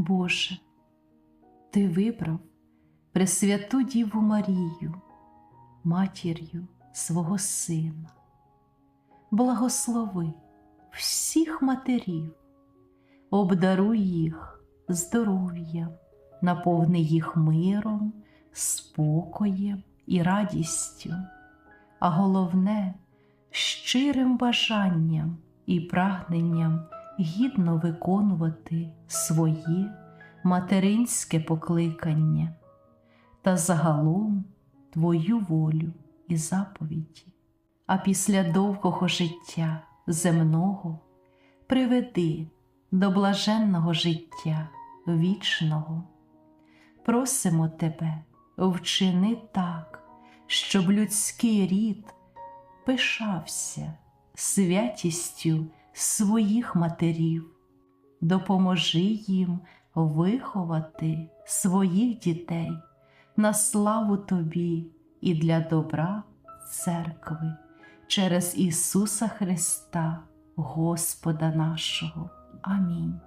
Боже, Ти вибрав Пресвяту Діву Марію, матір'ю свого Сина. Благослови всіх матерів, обдаруй їх здоров'ям, наповни їх миром, спокоєм і радістю, а головне щирим бажанням і прагненням гідно виконувати своє материнське покликання та загалом Твою волю і заповіді. А після довгого життя земного приведи до блаженного життя вічного. Просимо Тебе, вчини так, щоб людський рід пишався святістю своїх матерів, допоможи їм виховати своїх дітей на славу Тобі і для добра церкви через Ісуса Христа, Господа нашого. Амінь.